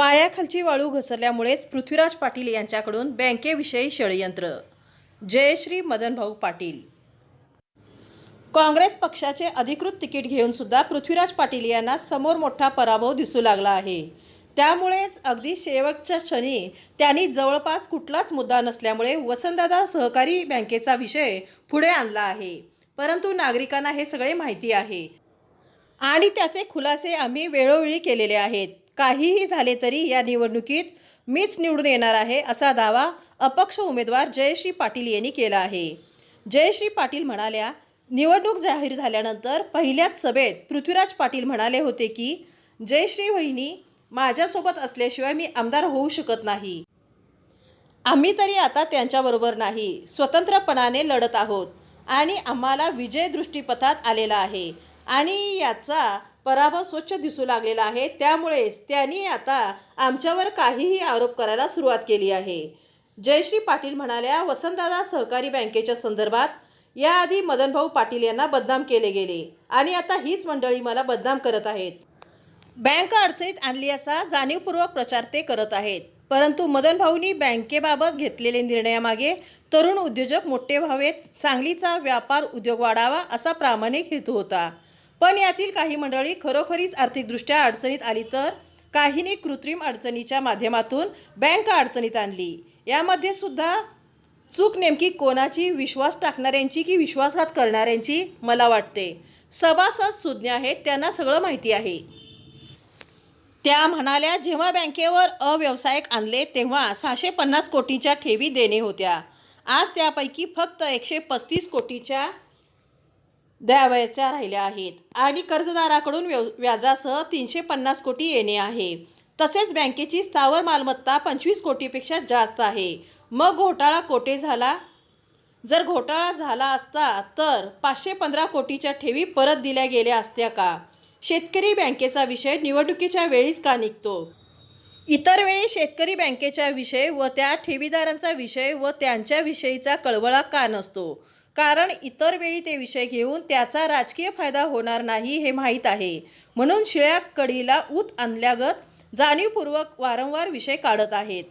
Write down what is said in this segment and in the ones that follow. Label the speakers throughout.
Speaker 1: पायाखालची वाळू घसरल्यामुळेच पृथ्वीराज पाटील यांच्याकडून बँकेविषयी षडयंत्र. जयश्री मदनभाऊ पाटील. काँग्रेस पक्षाचे अधिकृत तिकीट घेऊन सुद्धा पृथ्वीराज पाटील यांना समोर मोठा पराभव दिसू लागला आहे. त्यामुळेच अगदी शेवटच्या क्षणी त्यांनी जवळपास कुठलाच मुद्दा नसल्यामुळे वसंतदादा सहकारी बँकेचा विषय पुढे आणला आहे. परंतु नागरिकांना हे सगळे माहिती आहे. आणि त्याचे खुलासे आम्ही वेळोवेळी केलेले आहेत. काहीही झाले तरी या निवडणुकीत मीच निवडून येणार आहे असा दावा अपक्ष उमेदवार जयश्री पाटील यांनी केला आहे. जयश्री पाटील म्हणाल्या निवडणूक जाहीर झाल्यानंतर पहिल्याच सभेत पृथ्वीराज पाटील म्हणाले होते की जयश्री वहिनी माझ्यासोबत असल्याशिवाय मी आमदार होऊ शकत नाही. आम्ही तरी आता त्यांच्याबरोबर नाही स्वतंत्रपणाने लढत आहोत आणि आम्हाला विजय दृष्टीपथात आलेला आहे आणि याचा पराभव स्वच्छ दिसू लागलेला आहे. त्यामुळेच त्यांनी आता आमच्यावर काहीही आरोप करायला सुरुवात केली आहे. जयश्री पाटील म्हणाल्या वसंतदादा सहकारी बँकेच्या संदर्भात याआधी मदनभाऊ पाटील यांना बदनाम केले गेले आणि आता हीच मंडळी मला बदनाम करत आहेत. बँक अडचणीत आणली असा जाणीवपूर्वक प्रचार ते करत आहेत. परंतु मदन भाऊंनी बँकेबाबत घेतलेले निर्णयामागे तरुण उद्योजक मोठे व्हावेत सांगलीचा व्यापार उद्योग वाढावा असा प्रामाणिक हेतू होता. पण यातील काही मंडळी खरोखरीच आर्थिकदृष्ट्या अडचणीत आली तर काहींनी कृत्रिम अडचणीच्या माध्यमातून बँक अडचणीत आणली. यामध्ये सुद्धा चूक नेमकी कोणाची विश्वास टाकणाऱ्यांची की विश्वासघात करणाऱ्यांची मला वाटते. सभासद सुज्ञ आहेत त्यांना सगळं माहिती आहे. त्या म्हणाल्या जेव्हा बँकेवर अव्यवसायिक आणले तेव्हा सहाशे पन्नास कोटीच्या ठेवी देणे होत्या. आज त्यापैकी फक्त एकशे पस्तीस कोटीच्या द्यावयाच्या राहिल्या आहेत. आणि कर्जदाराकडून व्यव व्याजासह तीनशे पन्नास कोटी येणे आहे. तसेच बँकेची स्थावर मालमत्ता पंचवीस कोटीपेक्षा जास्त आहे. मग घोटाळा कोठे झाला? जर घोटाळा झाला असता तर पाचशे पंधरा कोटीच्या ठेवी परत दिल्या गेल्या असत्या का? शेतकरी बँकेचा विषय निवडणुकीच्या वेळीच का निघतो? इतर वेळी शेतकरी बँकेच्या विषय व त्या ठेवीदारांचा विषय व त्यांच्याविषयीचा कळवळा का नसतो? कारण इतर वेळी ते विषय घेऊन त्याचा राजकीय फायदा होणार नाही हे माहीत आहे. म्हणून शिळ्या कडीला ऊत आणल्यागत जाणीवपूर्वक वारंवार विषय काढत आहेत.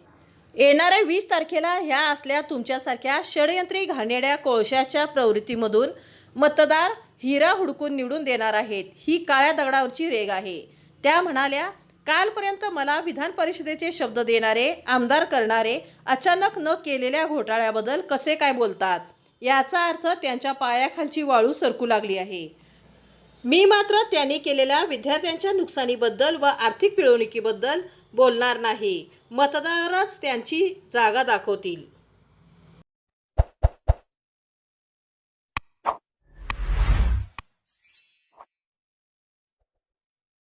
Speaker 1: येणाऱ्या वीस तारखेला ह्या असल्या तुमच्यासारख्या षडयंत्री घाणेड्या कोळशाच्या प्रवृत्तीमधून मतदार हिरा हुडकून निवडून देणार आहेत. ही काळ्या दगडावरची रेग आहे. त्या म्हणाल्या कालपर्यंत मला विधान परिषदेचे शब्द देणारे आमदार करणारे अचानक न केलेल्या घोटाळ्याबद्दल कसे काय बोलतात? याचा अर्थ त्यांच्या पायाखालची वाळू सरकू लागली आहे. मी मात्र त्यांनी केलेल्या विद्यार्थ्यांच्या नुकसानीबद्दल व आर्थिक पिळवणुकीबद्दल बोलणार नाही. मतदारच त्यांची जागा दाखवतील.